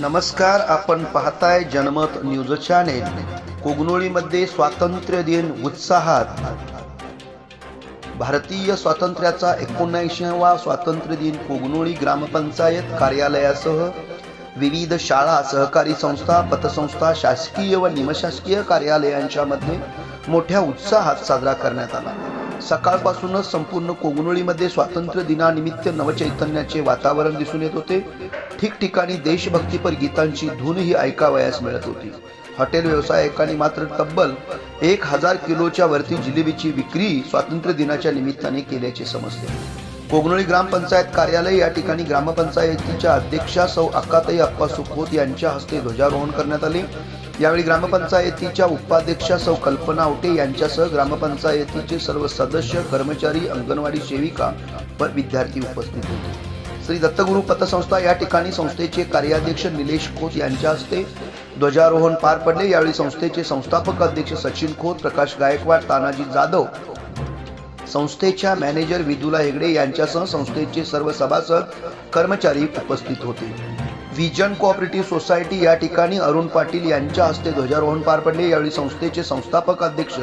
नमस्कार आपण पाहताय जनमत न्यूज चॅनेल. कोगनोळीमध्ये स्वातंत्र्य दिन उत्साहात. भारतीय स्वातंत्र्याचा एकोणऐंशीवा स्वातंत्र्य दिन कोगनोळी ग्रामपंचायत कार्यालयासह विविध शाळा सहकारी संस्था पतसंस्था शासकीय व निमशासकीय कार्यालयांच्या मध्ये मोठ्या उत्साहात साजरा करण्यात आला. सकाळपासूनच संपूर्ण कोगनोळीमध्ये स्वातंत्र्य दिनानिमित्त नवचैतन्याचे वातावरण दिसून येत होते. ठिकठिकाणी देशभक्तीपर गीतांची धूनही ऐकावयास मिळत होती. हॉटेल व्यावसायिकांनी मात्र तब्बल एक हजार किलोच्या वरती जिलेबीची विक्री स्वातंत्र्य दिनाच्या निमित्ताने केल्याचे समजते. कोगनोळी ग्रामपंचायत कार्यालय या ठिकाणी ग्रामपंचायतीच्या अध्यक्षा सौ अक्काताई अप्पा सुखोत यांच्या हस्ते ध्वजारोहण करण्यात आले. यावेळी ग्रामपंचायतीच्या उपाध्यक्षा सौ कल्पना आवटे यांच्यासह ग्रामपंचायतीचे सर्व सदस्य कर्मचारी अंगणवाडी सेविका व विद्यार्थी उपस्थित होते. श्री दत्तगुरु पतसंस्था या ठिकाणी संस्थेचे कार्याध्यक्ष निलेश खोत यांच्या हस्ते ध्वजारोहण पार पडले. यावेळी संस्थेचे संस्थापक अध्यक्ष सचिन खोत प्रकाश गायकवाड तानाजी जाधव संस्थेच्या मॅनेजर विदुला हेगडे यांच्यासह संस्थेचे सर्व सभासद कर्मचारी उपस्थित होते. व्हिजन कोऑपरेटिव्ह सोसायटी या ठिकाणी अरुण पाटील यांच्या हस्ते ध्वजारोहण पार पडले. यावेळी संस्थेचे संस्थापक अध्यक्ष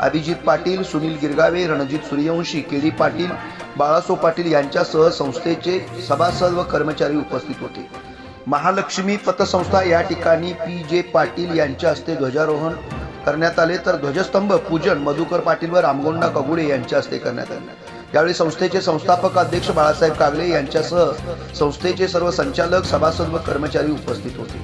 अभिजित पाटील सुनील गिरगावे रणजित सूर्यवंशी केडी पाटील बाळासो पाटील यांच्यासह संस्थेचे सभासद व कर्मचारी उपस्थित होते. महालक्ष्मी पतसंस्था या ठिकाणी पी जे पाटील यांच्या हस्ते ध्वजारोहण करण्यात आले. तर ध्वजस्तंभ पूजन मधुकर पाटील व रामगोंडा कगुडे यांच्या हस्ते करण्यात आले. यावेळी संस्थेचे संस्थापक अध्यक्ष बाळासाहेब कागले यांच्यासह संस्थेचे सर्व संचालक सभासद व कर्मचारी उपस्थित होते.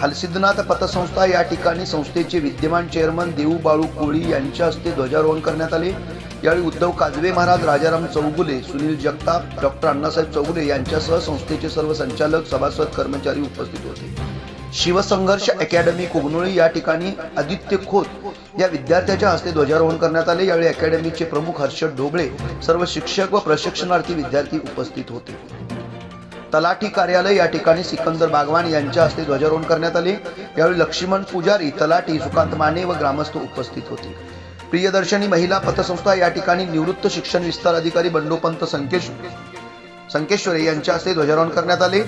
हलसिद्धनाथ पतसंस्था या ठिकाणी संस्थेचे विद्यमान चेअरमन देऊ बाळू कोळी यांच्या हस्ते ध्वजारोहण करण्यात आले. यावेळी उद्धव काजवे महाराज राजाराम चौगुले सुनील जगताप डॉक्टर अण्णासाहेब चौगुले यांच्यासह संस्थेचे सर्व संचालक सभासद कर्मचारी उपस्थित होते. शिवसंघर्ष अकॅडमी कोगनोळी या ठिकाणी आदित्य खोत या विद्यार्थ्याच्या हस्ते ध्वजारोहण करण्यात आले. यावेळी अकॅडमीचे प्रमुख हर्षद ढोबळे सर्व शिक्षक व प्रशिक्षणार्थी विद्यार्थी उपस्थित होते. तलाठी कार्यालय या ठिकाणी सिकंदर बागवान यांच्या हस्ते ध्वजारोहण करण्यात आले. यावेळी लक्ष्मण पुजारी तलाठी सुकांत माने व ग्रामस्थ उपस्थित होते. प्रियदर्शनी महिला पतसंस्था या ठिकाणी निवृत्त शिक्षण विस्तार अधिकारी बंडोपंत संकेश संकेश्वरे यांच्या हस्ते ध्वजारोहण करण्यात आले.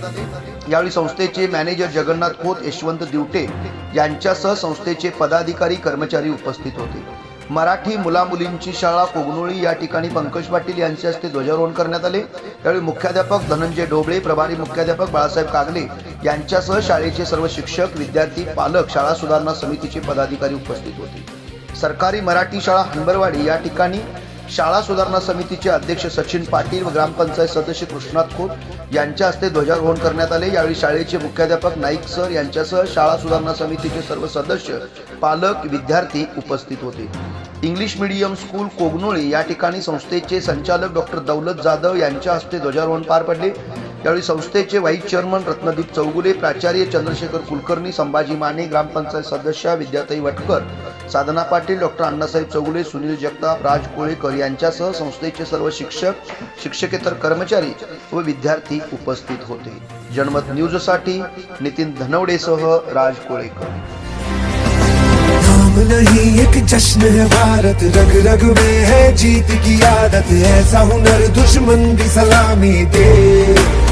यावेळी संस्थेचे मॅनेजर जगन्नाथ खोत यशवंत दिवटे यांच्यासह संस्थेचे पदाधिकारी कर्मचारी उपस्थित होते. मराठी मुलामुलींची शाळा कोगनोळी या ठिकाणी पंकज पाटील यांच्या हस्ते ध्वजारोहण करण्यात आले. यावेळी मुख्याध्यापक धनंजय ढोबळे प्रभारी मुख्याध्यापक बाळासाहेब कागले यांच्यासह शाळेचे सर्व शिक्षक विद्यार्थी पालक शाळा सुधारणा समितीचे पदाधिकारी उपस्थित होते. सरकारी मराठी शाळा हंबरवाडी या ठिकाणी शाळा सुधारणा समितीचे अध्यक्ष सचिन पाटील व ग्रामपंचायत सदस्य कृष्णाथ खोत यांच्या हस्ते ध्वजारोहण करण्यात आले. यावेळी शाळेचे मुख्याध्यापक नाईक सर यांच्यासह शाळा सुधारणा समितीचे सर्व सदस्य पालक विद्यार्थी उपस्थित होते. इंग्लिश मीडियम स्कूल कोगनोळी या ठिकाणी संस्थेचे संचालक डॉक्टर दौलत जाधव यांच्या हस्ते ध्वजारोहण पार पडले. यावेळी संस्थेचे व्हाईस चेअरमन रत्नदीप चौगुले प्राचार्य चंद्रशेखर कुलकर्णी संभाजी माने ग्रामपंचायत सदस्य विद्याताई वटकर साधना पाटील डॉक्टर अण्णासाहेब चौगुले सुनील जगताप राज कोळेकर यांच्यासह संस्थेचे सर्व शिक्षक शिक्षकेतर कर्मचारी व विद्यार्थी उपस्थित होते. जनमत न्यूजसाठी नितीन धनवडेसह राज कोळेकर. नहीं एक जश्न है भारत. रग रग में है जीत की आदत. ऐसा हुनर दुश्मन भी सलामी दे.